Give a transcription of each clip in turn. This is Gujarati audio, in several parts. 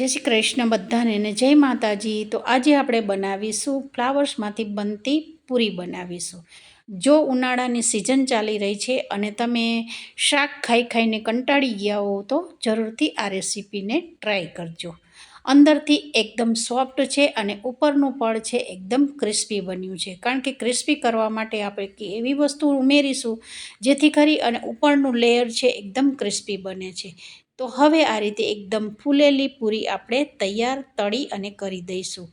જય શ્રી કૃષ્ણ બધાને અને જય માતાજી. તો આજે આપણે બનાવીશું ફ્લાવર્સમાંથી બનતી પૂરી બનાવીશું. જો ઉનાળાની સિઝન ચાલી રહી છે અને તમે શાક ખાઈ ખાઈને કંટાળી ગયા હો તો જરૂરથી આ રેસીપીને ટ્રાય કરજો. અંદરથી એકદમ સોફ્ટ છે અને ઉપરનું પડ છે એકદમ ક્રિસ્પી બન્યું છે. કારણ કે ક્રિસ્પી કરવા માટે આપણે એવી વસ્તુ ઉમેરીશું જેથી કરી અને ઉપરનું લેયર છે એકદમ ક્રિસ્પી બને છે. તો હવે આ રીતે એકદમ ફૂલેલી પૂરી આપણે તૈયાર તળી અને કરી દઈશું.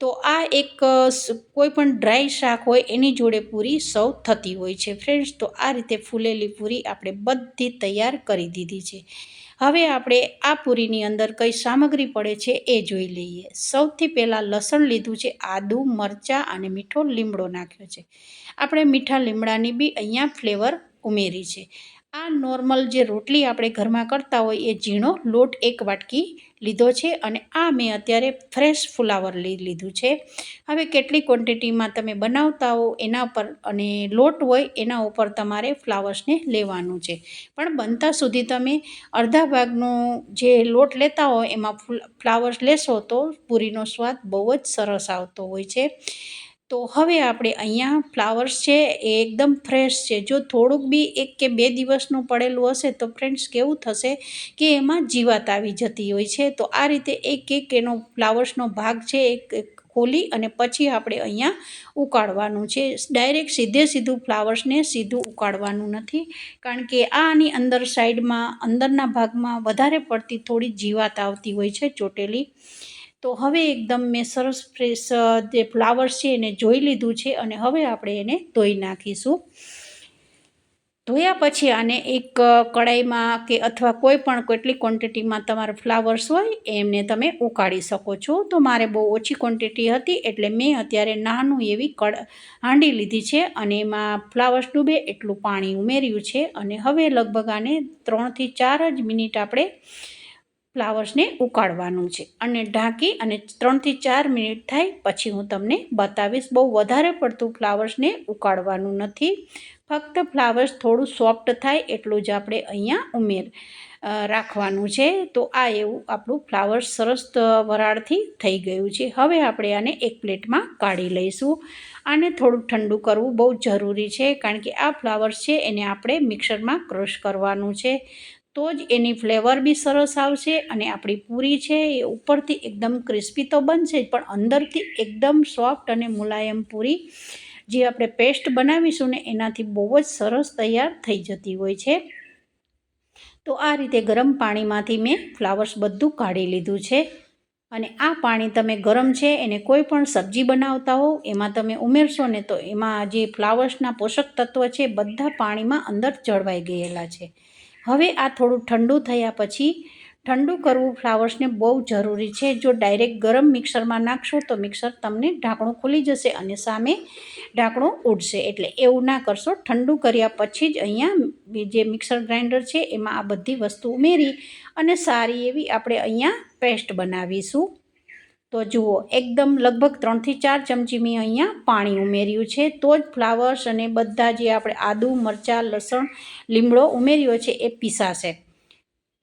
તો આ એક કોઈ પણ ડ્રાય શાક હોય એની જોડે પૂરી સૌ થતી હોય છે. ફ્રેન્ડ્સ, તો આ રીતે ફૂલેલી પૂરી આપણે બધી તૈયાર કરી દીધી છે. હવે આપણે આ પૂરીની અંદર કઈ સામગ્રી પડે છે એ જોઈ લઈએ. સૌથી પહેલાં લસણ લીધું છે, આદુ, મરચાં અને મીઠો લીમડો નાખ્યો છે. આપણે મીઠા લીમડાની બી અહીંયા ફ્લેવર ઉમેરી છે. આ નોર્મલ જે રોટલી આપણે ઘરમાં કરતા હોય એ ઝીણો લોટ એક વાટકી લીધો છે અને આ મેં અત્યારે ફ્રેશ ફુલાવર લઈ લીધું છે. હવે કેટલી ક્વોન્ટિટીમાં તમે બનાવતા હો એના ઉપર અને લોટ હોય એના ઉપર તમારે ફ્લાવર્સને લેવાનું છે. પણ બનતા સુધી તમે અડધા ભાગનો જે લોટ લેતા હો એમાં ફ્લાવર્સ લેશો તો પૂરીનો સ્વાદ બહુ જ સરસ આવતો હોય છે. તો હવે આપણે અહીંયા ફ્લાવર્સ છે એ એકદમ ફ્રેશ છે. જો થોડુંક બી એક કે બે દિવસનું પડેલું હશે તો ફ્રેન્ડ્સ કેવું થશે કે એમાં જીવાત આવી જતી હોય છે. તો આ રીતે એક એક એનો ફ્લાવર્સનો ભાગ છે એક ખોલી અને પછી આપણે અહીંયા ઉકાળવાનું છે. ડાયરેક્ટ સીધે સીધું ફ્લાવર્સને સીધું ઉકાળવાનું નથી. કારણ કે આની અંદર સાઈડમાં અંદરના ભાગમાં વધારે પડતી થોડી જીવાત આવતી હોય છે ચોટેલી. તો હવે એકદમ મેં સરસ ફ્રેશ જે ફ્લાવર્સ છે એને જોઈ લીધું છે અને હવે આપણે એને ધોઈ નાખીશું. ધોયા પછી આને એક કડાઈમાં કે અથવા કોઈ પણ કેટલી ક્વોન્ટિટીમાં તમારા ફ્લાવર્સ હોય એમને તમે ઉકાળી શકો છો. તો મારે બહુ ઓછી ક્વોન્ટિટી હતી એટલે મેં અત્યારે નાનું એવી કડ, હાંડી લીધી છે અને એમાં ફ્લાવર્સ ડૂબે એટલું પાણી ઉમેર્યું છે અને હવે લગભગ આને ત્રણથી ચાર જ મિનિટ આપણે ફ્લાવર્સને ઉકાળવાનું છે. અને ઢાંકી અને ત્રણથી ચાર મિનિટ થાય પછી હું તમને બતાવીશ, બહુ વધારે પડતું ફ્લાવર્સને ઉકાળવાનું નથી. ફક્ત ફ્લાવર્સ થોડું સોફ્ટ થાય એટલું જ આપણે અહીંયા ઉમેર રાખવાનું છે. તો આ એવું આપણું ફ્લાવર્સ સરસ વરાળથી થઈ ગયું છે. હવે આપણે આને એક પ્લેટમાં કાઢી લઈશું. આને થોડું ઠંડુ કરવું બહુ જરૂરી છે, કારણ કે આ ફ્લાવર્સ છે એને આપણે મિક્સરમાં ક્રશ કરવાનું છે. તો જ એની ફ્લેવર બી સરસ આવશે અને આપણી પૂરી છે એ ઉપરથી એકદમ ક્રિસ્પી તો બનશે જ, પણ અંદરથી એકદમ સોફ્ટ અને મુલાયમ પૂરી જે આપણે પેસ્ટ બનાવીશું ને એનાથી બહુ જ સરસ તૈયાર થઈ જતી હોય છે. તો આ રીતે ગરમ પાણીમાંથી મેં ફ્લાવર્સ બધું કાઢી લીધું છે અને આ પાણી તમે ગરમ છે એને કોઈ પણ સબ્જી બનાવતા હો, એમાં તમે ઉમેરશો ને તો એમાં જે ફ્લાવર્સના પોષક તત્વ છે બધા પાણીમાં અંદર જળવાઈ ગયેલા છે. હવે આ થોડું ઠંડુ થયા પછી ઠંડુ કરવું ફ્લાવર્સને બહુ જરૂરી છે. જો ડાયરેક્ટ ગરમ મિક્સરમાં નાખશો તો મિક્સર તમને ઢાંકણું ખુલી જશે અને સામે ઢાંકણું ઉડશે. એટલે એવું ના કરશો. ઠંડુ કર્યા પછી જ અહીંયા જે મિક્સર ગ્રાઇન્ડર છે એમાં આ બધી વસ્તુ ઉમેરી અને સારી એવી આપણે અહીંયા પેસ્ટ બનાવીશું. તો જુઓ, એકદમ લગભગ ત્રણથી ચાર ચમચી મેં અહીંયા પાણી ઉમેર્યું છે. તો જ ફ્લાવર્સ અને બધા જે આપણે આદુ, મરચાં, લસણ, લીમડો ઉમેર્યો છે એ પીસાશે.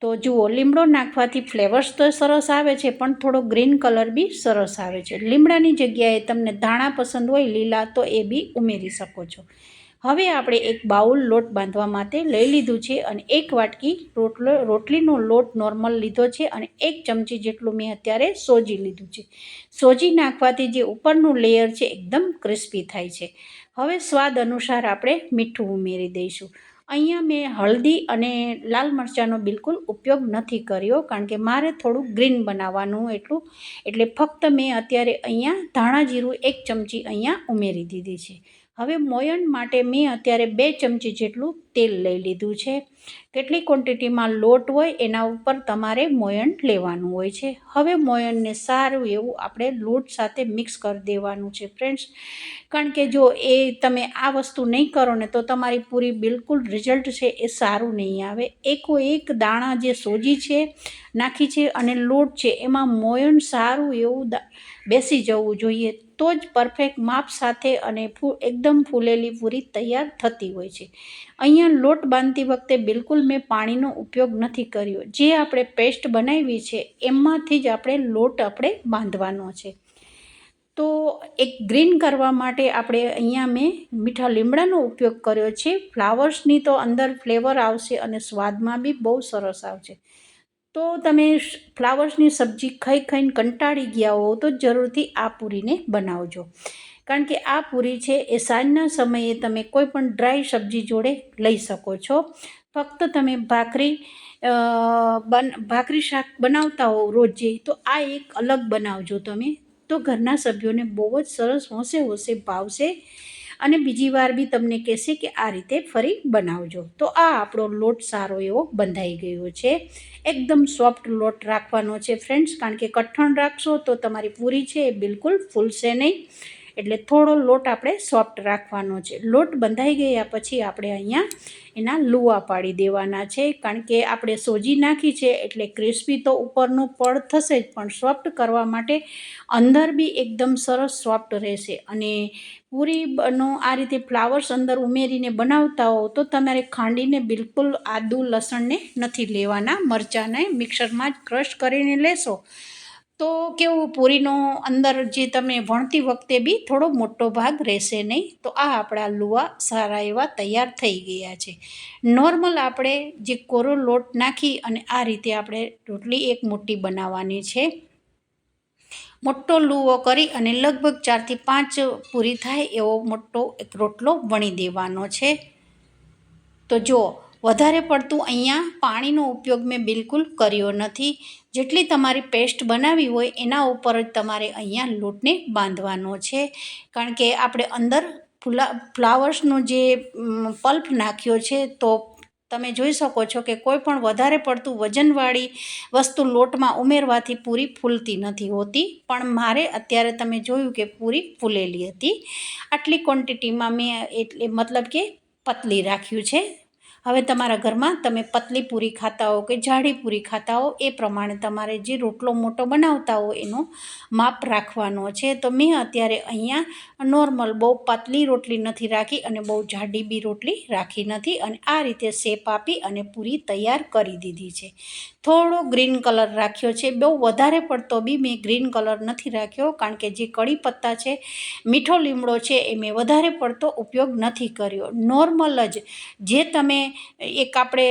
તો જુઓ, લીમડો નાખવાથી ફ્લેવર્સ તો સરસ આવે છે, પણ થોડો ગ્રીન કલર બી સરસ આવે છે. લીમડાની જગ્યાએ તમને ધાણા પસંદ હોય, લીલા, તો એ બી ઉમેરી શકો છો. હવે આપણે એક બાઉલ લોટ બાંધવા માટે લઈ લીધું છે અને એક વાટકી રોટલો રોટલીનો લોટ નોર્મલ લીધો છે અને એક ચમચી જેટલું મેં અત્યારે સોજી લીધું છે. સોજી નાખવાથી જે ઉપરનું લેયર છે એકદમ ક્રિસ્પી થાય છે. હવે સ્વાદ અનુસાર આપણે મીઠું ઉમેરી દઈશું. અહીંયા મેં હળદી અને લાલ મરચાંનો બિલકુલ ઉપયોગ નથી કર્યો કારણ કે મારે થોડું ગ્રીન બનાવવાનું એટલું. એટલે ફક્ત મેં અત્યારે અહીંયા ધાણા જીરું એક ચમચી અહીંયા ઉમેરી દીધી છે. હવે મોયણ માટે મેં અત્યારે બે ચમચી જેટલું તેલ લઈ લીધું છે. કેટલી ક્વોન્ટિટીમાં લોટ હોય, એના ઉપર તમારે મોયણ લેવાનું હોય છે. હવે મોયણને સારું એવું આપણે લોટ સાથે મિક્સ કરી દેવાનું છે ફ્રેન્ડ્સ કારણ કે જો એ તમે આ વસ્તુ નહીં કરો ને, તો તમારી પૂરી બિલકુલ રિઝલ્ટ છે એ સારું નહીં આવે. એકો એક દાણા જે સોજી છે, નાખી છે અને લોટ છે, એમાં મોયણ સારું એવું બેસી જવું જોઈએ. તો જ પરફેક્ટ માપ સાથે અને ફૂ, એકદમ ફૂલેલી પૂરી તૈયાર થતી હોય છે. અહીંયા લોટ બાંધતી વખતે બિલકુલ મેં પાણીનો ઉપયોગ નથી કર્યો. જે આપણે પેસ્ટ બનાવી છે, એમાંથી જ આપણે લોટ આપણે બાંધવાનો છે. તો એક ગ્રીન કરવા માટે આપણે અહીંયા મેં મીઠા લીમડાનો ઉપયોગ કર્યો છે. ફ્લાવર્સની તો અંદર ફ્લેવર આવશે અને સ્વાદમાં બી બહુ સરસ આવશે. તો તમે ફ્લાવર્સની સબ્જી ખાઈ ખાઈને કંટાળી ગયા હો તો જરૂરથી આ પૂરીને બનાવજો. કારણ કે આ પૂરી છે એ સાંજના સમયે તમે કોઈ પણ ડ્રાય સબ્જી જોડે લઈ શકો છો. ફક્ત તમે ભાખરી બન, ભાખરી શાક બનાવતા હો રોજે તો આ એક અલગ બનાવજો તમે. તો ઘરના સભ્યોને બહુ જ સરસ હોંશે હોંશે ભાવશે અને બીજી વાર બી તમને કહેશે કે આ રીતે ફરી બનાવજો. તો આ આપણો લોટ સારો એવો બંધાઈ ગયો છે. એકદમ સોફ્ટ લોટ રાખવાનો છે ફ્રેન્ડ્સ કારણ કે કઠણ રાખશો તો તમારી પૂરી છે એ બિલકુલ ફૂલશે નહીં. એટલે થોડો લોટ આપણે સોફ્ટ રાખવાનો છે. લોટ બંધાઈ ગયા પછી આપણે અહીંયા એના લુવા પાડી દેવાના છે. કારણ કે આપણે સોજી નાખી છે એટલે ક્રિસ્પી તો ઉપરનું પડ થશે જ, પણ સોફ્ટ કરવા માટે અંદર બી એકદમ સરસ સોફ્ટ રહેશે. અને પૂરીનો આ રીતે ફ્લાવર્સ અંદર ઉમેરીને બનાવતા હો તો તમારે ખાંડીને બિલકુલ આદુ લસણને નથી લેવાના. મરચાંને મિક્સરમાં જ ક્રશ કરીને લેશો. તો કેવું, પૂરીનો અંદર જે તમે વણતી વખતે બી થોડો મોટો ભાગ રહેશે નહીં. તો આ આપણા લુવા સારા એવા તૈયાર થઈ ગયા છે. નોર્મલ આપણે જે કોરો લોટ નાખી અને આ રીતે આપણે રોટલી એક મોટી બનાવવાની છે. મોટો લુવો કરી અને લગભગ ચારથી પાંચ પૂરી થાય એવો મોટો એક રોટલો વણી દેવાનો છે. તો જુઓ વધારે પડતું અહીંયા પાણીનો ઉપયોગ મેં બિલકુલ કર્યો નથી. જેટલી તમારી પેસ્ટ બનાવી હોય એના ઉપર જ તમારે અહીંયા લોટને બાંધવાનો છે. કારણ કે આપણે અંદર ફુલા, ફ્લાવર્સનો જે પલ્પ નાખ્યો છે તો તમે જોઈ શકો છો કે કોઈ પણ વધારે પડતું વજનવાળી વસ્તુ લોટમાં ઉમેરવાથી પૂરી ફૂલતી નથી હોતી. પણ મારે અત્યારે તમે જોયું કે પૂરી ફૂલેલી હતી. આટલી ક્વોન્ટિટીમાં મેં એટલે મતલબ કે પતલી રાખ્યું છે. હવે તમારા ઘરમાં તમે પતલી પૂરી ખાતા હો કે જાડી પૂરી ખાતા હો, એ પ્રમાણે તમારે જે રોટલો મોટો બનાવતા હો એનો માપ રાખવાનો છે. તો મેં અત્યારે અહીંયા નોર્મલ બહુ પતલી રોટલી નથી રાખી અને બહુ જાડી બી રોટલી રાખી નથી અને આ રીતે શેપ આપી અને પૂરી તૈયાર કરી દીધી છે. થોડો ગ્રીન કલર રાખ્યો છે. બહુ વધારે પડતો બી મેં ગ્રીન કલર નથી રાખ્યો કારણ કે જે કડી પત્તા છે, મીઠો લીમડો છે એ મેં વધારે પડતો ઉપયોગ નથી કર્યો. નોર્મલ જ જે તમે એક આપણે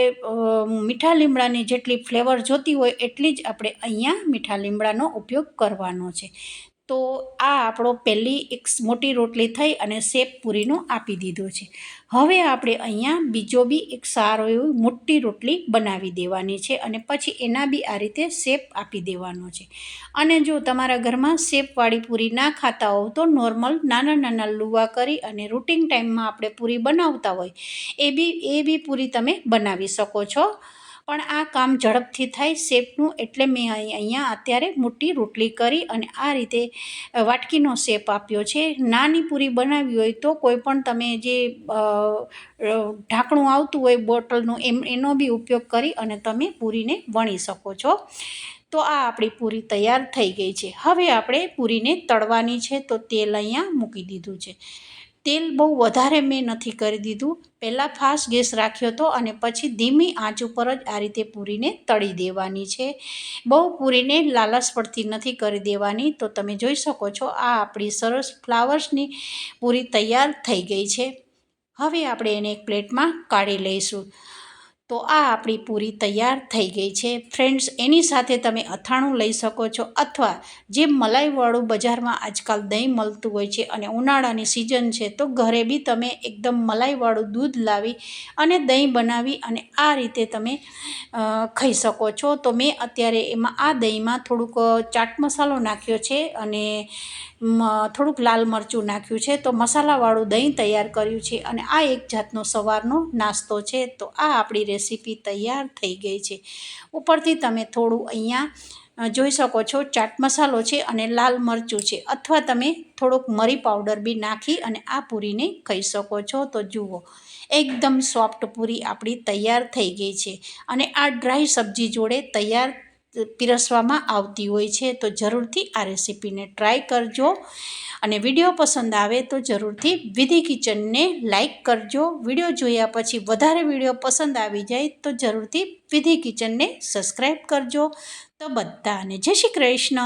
મીઠા લીમડાની જેટલી ફ્લેવર જોતી હોય એટલી જ આપણે અહીંયા મીઠા લીમડાનો ઉપયોગ કરવાનો છે. તો આ આપણો પહેલી એક મોટી રોટલી થઈ અને શેપ પૂરીનો આપી દીધો છે. હવે આપણે અહીંયા બીજો બી એક સારો એવી મોટી રોટલી બનાવી દેવાની છે અને પછી એના બી આ રીતે શેપ આપી દેવાનો છે. અને જો તમારા ઘરમાં શેપવાળી પૂરી ના ખાતા હોવ તો નોર્મલ નાના નાના લુવા કરી અને રૂટિન ટાઈમમાં આપણે પૂરી બનાવતા હોય, એ બી એ બી પૂરી તમે બનાવી શકો છો. પણ આ કામ ઝડપથી થાય, શેપનું એટલે મેં અહીંયા અત્યારે મોટી રોટલી કરી અને આ રીતે વાટકીનો શેપ આપ્યો છે. નાની પૂરી બનાવી હોય તો કોઈ પણ તમે જે ઢાંકણું આવતું હોય બોટલનું એમ, એનો બી ઉપયોગ કરી અને તમે પૂરીને વણી શકો છો. તો આ આપણી પૂરી તૈયાર થઈ ગઈ છે. હવે આપણે પૂરીને તળવાની છે, તો તેલ અહીંયા મૂકી દીધું છે. તેલ બહુ વધારે મેં નથી કરી દીધું. પહેલાં ફાસ્ટ ગેસ રાખ્યો હતો અને પછી ધીમી આંચ ઉપર જ આ રીતે પૂરીને તળી દેવાની છે. બહુ પૂરીને લાલચ પડતી નથી કરી દેવાની. તો તમે જોઈ શકો છો, આ આપણી સરસ ફ્લાવર્સની પૂરી તૈયાર થઈ ગઈ છે. હવે આપણે એને એક પ્લેટમાં કાઢી લઈશું. તો આ આપણી પૂરી તૈયાર થઈ ગઈ છે. ફ્રેન્ડ્સ એની સાથે તમે અથાણું લઈ શકો છો અથવા જે મલાઈવાળું બજારમાં આજકાલ દહીં મળતું હોય છે અને ઉનાળાની સિઝન છે, તો ઘરે બી તમે એકદમ મલાઈવાળું દૂધ લાવી અને દહીં બનાવી અને આ રીતે તમે ખાઈ શકો છો. તો મેં અત્યારે એમાં આ દહીંમાં થોડુંક ચાટ મસાલો નાખ્યો છે અને થોડુંક લાલ મરચું નાખ્યું છે. તો મસાલાવાળું દહીં તૈયાર કર્યું છે અને આ એક જાતનો સવારનો નાસ્તો છે. તો આ આપણી રેસીપી તૈયાર થઈ ગઈ છે. ઉપરથી તમે થોડું અહીંયા જોઈ શકો છો ચાટ મસાલો છે અને લાલ મરચું છે. અથવા તમે થોડુંક મરી પાવડર બી નાખી અને આ પૂરીને ખાઈ શકો છો. તો જુઓ, એકદમ સોફ્ટ પૂરી આપણી તૈયાર થઈ ગઈ છે. અને આ ડ્રાય સબ્જી જોડે તૈયાર પીરસવામાં આવતી હોય છે, તો જરૂરથી આ રેસીપીને ટ્રાય કરજો. અને વીડિયો પસંદ આવે તો જરૂરથી વિધિ કિચનને લાઈક કરજો. વીડિયો જોયા પછી વધારે વીડિયો પસંદ આવી જાય તો જરૂરથી વિધિ કિચનને સબસ્ક્રાઈબ કરજો. તો બધાને જય શ્રી કૃષ્ણ.